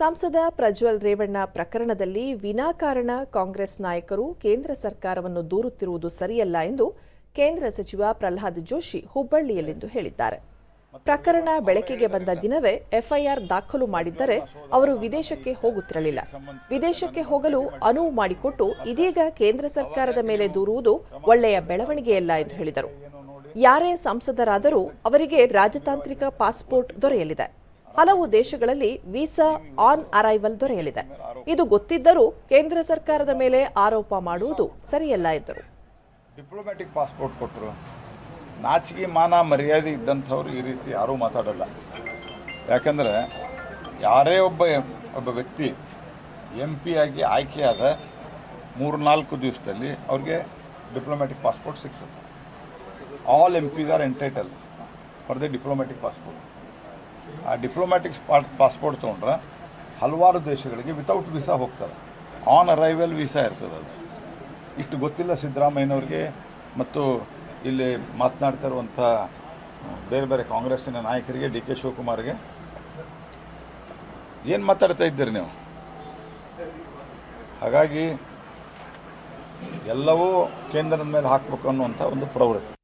ಸಂಸದ ಪ್ರಜ್ವಲ್ ರೇವಣ್ಣ ಪ್ರಕರಣದಲ್ಲಿ ವಿನಾಕಾರಣ ಕಾಂಗ್ರೆಸ್ ನಾಯಕರು ಕೇಂದ್ರ ಸರ್ಕಾರವನ್ನು ದೂರುತ್ತಿರುವುದು ಸರಿಯಲ್ಲ ಎಂದು ಕೇಂದ್ರ ಸಚಿವ ಪ್ರಹ್ಲಾದ್ ಜೋಶಿ ಹುಬ್ಬಳ್ಳಿಯಲ್ಲಿಂದು ಹೇಳಿದ್ದಾರೆ. ಪ್ರಕರಣ ಬೆಳಕಿಗೆ ಬಂದ ದಿನವೇ ಎಫ್ಐಆರ್ ದಾಖಲು ಮಾಡಿದ್ದರೆ ಅವರು ವಿದೇಶಕ್ಕೆ ಹೋಗುತ್ತಿರಲಿಲ್ಲ. ವಿದೇಶಕ್ಕೆ ಹೋಗಲು ಅನುವು ಮಾಡಿಕೊಟ್ಟು ಇದೀಗ ಕೇಂದ್ರ ಸರ್ಕಾರದ ಮೇಲೆ ದೂರುವುದು ಒಳ್ಳೆಯ ಬೆಳವಣಿಗೆಯಲ್ಲ ಎಂದು ಹೇಳಿದರು. ಯಾರೇ ಸಂಸದರಾದರೂ ಅವರಿಗೆ ರಾಜತಾಂತ್ರಿಕ ಪಾಸ್ಪೋರ್ಟ್ ದೊರೆಯಲಿದೆ. ಹಲವು ದೇಶಗಳಲ್ಲಿ ವೀಸಾ ಆನ್ ಅರೈವಲ್ ದೊರೆಯಲಿದೆ. ಇದು ಗೊತ್ತಿದ್ದರೂ ಕೇಂದ್ರ ಸರ್ಕಾರದ ಮೇಲೆ ಆರೋಪ ಮಾಡುವುದು ಸರಿಯಲ್ಲ ಎಂದರು. ಡಿಪ್ಲೊಮ್ಯಾಟಿಕ್ ಪಾಸ್ಪೋರ್ಟ್ ಕೊಟ್ಟರು. ನಾಚಿಕೆ, ಮಾನ, ಮರ್ಯಾದೆ ಇದ್ದಂಥವ್ರು ಈ ರೀತಿ ಯಾರೂ ಮಾತಾಡಲ್ಲ. ಯಾಕಂದರೆ ಯಾರೇ ಒಬ್ಬ ಒಬ್ಬ ವ್ಯಕ್ತಿ ಎಂ ಪಿ ಆಗಿ ಆಯ್ಕೆಯಾದ ಮೂರು ನಾಲ್ಕು ದಿವಸದಲ್ಲಿ ಅವ್ರಿಗೆ ಡಿಪ್ಲೊಮ್ಯಾಟಿಕ್ ಪಾಸ್ಪೋರ್ಟ್ ಸಿಗ್ತದೆ all MPs are entitled for the diplomatic passport ಆ ಡಿಪ್ಲೊಮ್ಯಾಟಿಕ್ ಪಾಸ್ಪೋರ್ಟ್ ತೊಗೊಂಡ್ರೆ ಹಲವಾರು ದೇಶಗಳಿಗೆ ವಿತೌಟ್ ವೀಸಾ ಹೋಗ್ತಾರೆ. ಆನ್ ಅರೈವಲ್ ವೀಸಾ ಇರ್ತದೆ ಅದು. ಇಷ್ಟು ಗೊತ್ತಿಲ್ಲ ಸಿದ್ದರಾಮಯ್ಯನವ್ರಿಗೆ ಮತ್ತು ಇಲ್ಲಿ ಮಾತನಾಡ್ತಾ ಇರುವಂಥ ಬೇರೆ ಬೇರೆ ಕಾಂಗ್ರೆಸ್ಸಿನ ನಾಯಕರಿಗೆ ಡಿ ಕೆ ಶಿವಕುಮಾರ್ಗೆ. ಏನು ಮಾತಾಡ್ತಾ ಇದ್ದೀರಿ ನೀವು? ಹಾಗಾಗಿ ಎಲ್ಲವೂ ಕೇಂದ್ರದ ಮೇಲೆ ಹಾಕಬೇಕು ಅನ್ನುವಂಥ ಒಂದು ಪ್ರವೃತ್ತಿ.